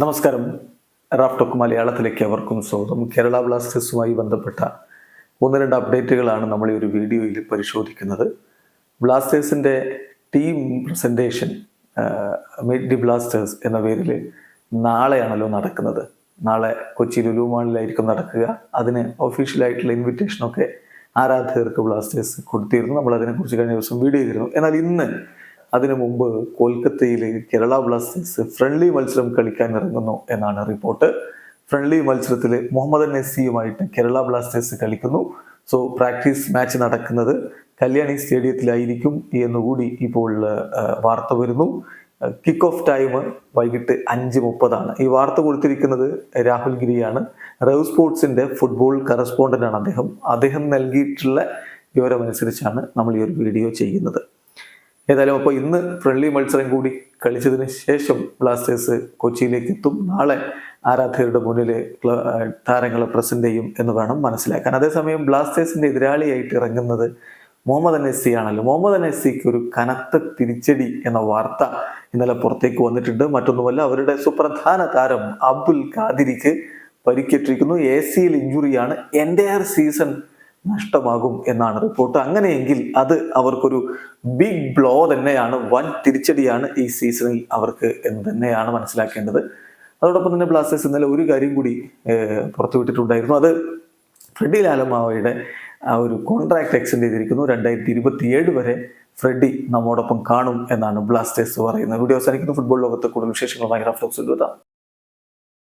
നമസ്കാരം. Raf talk മലയാളത്തിലേക്ക് അവർക്കും സ്വാഗതം. കേരള ബ്ലാസ്റ്റേഴ്സുമായി ബന്ധപ്പെട്ട ഒന്ന് രണ്ട് അപ്ഡേറ്റുകളാണ് നമ്മൾ ഈ ഒരു വീഡിയോയിൽ പരിശോധിക്കുന്നത്. ബ്ലാസ്റ്റേഴ്സിന്റെ team presentation meet the Blasters എന്ന പേരിൽ നാളെയാണല്ലോ നടക്കുന്നത്. നാളെ കൊച്ചി ലുലുമാളിലായിരിക്കും നടക്കുക. അതിന് ഒഫീഷ്യലായിട്ടുള്ള ഇൻവിറ്റേഷനൊക്കെ ആരാധകർക്ക് ബ്ലാസ്റ്റേഴ്സ് കൊടുത്തിരുന്നു. നമ്മൾ അതിനെക്കുറിച്ച് കഴിഞ്ഞ ദിവസം വീഡിയോ ചെയ്തിരുന്നു. എന്നാൽ ഇന്ന് അതിനു മുമ്പ് കൊൽക്കത്തയിൽ കേരള ബ്ലാസ്റ്റേഴ്സ് ഫ്രണ്ട്ലി മത്സരം കളിക്കാൻ ഇറങ്ങുന്നു എന്നാണ് റിപ്പോർട്ട് ഫ്രണ്ട്ലി മത്സരത്തിൽ മുഹമ്മദ് നസിയുമായിട്ട് കേരള ബ്ലാസ്റ്റേഴ്സ് കളിക്കുന്നു. സോ പ്രാക്ടീസ് മാച്ച് നടക്കുന്നത് കല്യാണി സ്റ്റേഡിയത്തിലായിരിക്കും എന്നുകൂടി ഇപ്പോൾ വാർത്ത വരുന്നു. കിക്ക് ഓഫ് ടൈം വൈകിട്ട് അഞ്ച് മുപ്പതാണ്. ഈ വാർത്ത കൊടുത്തിരിക്കുന്നത് രാഹുൽ ഗിരിയാണ്. റവ് സ്പോർട്സിന്റെ ഫുട്ബോൾ കറസ്പോണ്ടന്റാണ് അദ്ദേഹം. അദ്ദേഹം നൽകിയിട്ടുള്ള വിവരമനുസരിച്ചാണ് നമ്മൾ ഈ ഒരു വീഡിയോ ചെയ്യുന്നത്. ഏതായാലും അപ്പോൾ ഇന്ന് ഫ്രണ്ട്ലി മത്സരം കൂടി കളിച്ചതിന് ശേഷം ബ്ലാസ്റ്റേഴ്സ് കൊച്ചിയിലേക്ക് എത്തും. നാളെ ആരാധകരുടെ മുന്നിൽ താരങ്ങളെ പ്രസന്റ് ചെയ്യും എന്ന് വേണം മനസ്സിലാക്കാൻ. അതേസമയം ബ്ലാസ്റ്റേഴ്സിന്റെ എതിരാളിയായിട്ട് ഇറങ്ങുന്നത് മുഹമ്മദ് അനസി ആണല്ലോ. മുഹമ്മദ് അനസിക്ക് ഒരു കനത്ത തിരിച്ചടി എന്ന വാർത്ത ഇന്നലെ പുറത്തേക്ക് വന്നിട്ടുണ്ട്. മറ്റൊന്നുമല്ല അവരുടെ സുപ്രധാന താരം അബ്ദുൽ ഖാദിരിക്ക് പരിക്കേറ്റിരിക്കുന്നു. എ സിയിൽ ഇഞ്ചുറിയാണ് എന്റെ സീസൺ നഷ്ടമാകും എന്നാണ് റിപ്പോർട്ട്. അങ്ങനെയെങ്കിൽ അത് അവർക്കൊരു ബിഗ് ബ്ലോ തന്നെയാണ് വൻ തിരിച്ചടിയാണ് ഈ സീസണിൽ അവർക്ക് എന്ന് തന്നെയാണ് മനസ്സിലാക്കേണ്ടത്. അതോടൊപ്പം തന്നെ ബ്ലാസ്റ്റേഴ്സ് ഇന്നലെ ഒരു കാര്യം കൂടി പുറത്തുവിട്ടിട്ടുണ്ടായിരുന്നു. അത് ഫ്രെഡി ലാലമാവയുടെ ആ ഒരു കോൺട്രാക്ട് എക്സ്റ്റെൻഡ് ചെയ്തിരിക്കുന്നു. രണ്ടായിരത്തി ഇരുപത്തിയേഴ് വരെ ഫ്രെഡി നമ്മോടൊപ്പം കാണും എന്നാണ് ബ്ലാസ്റ്റേഴ്സ് പറയുന്നത്. വീഡിയോ അവസാനിക്കുന്ന. ഫുട്ബോൾ ലോകത്തെ കൂടുതൽ വിശേഷങ്ങളുമായി റഫ്ലോക്സിൽ എത്താം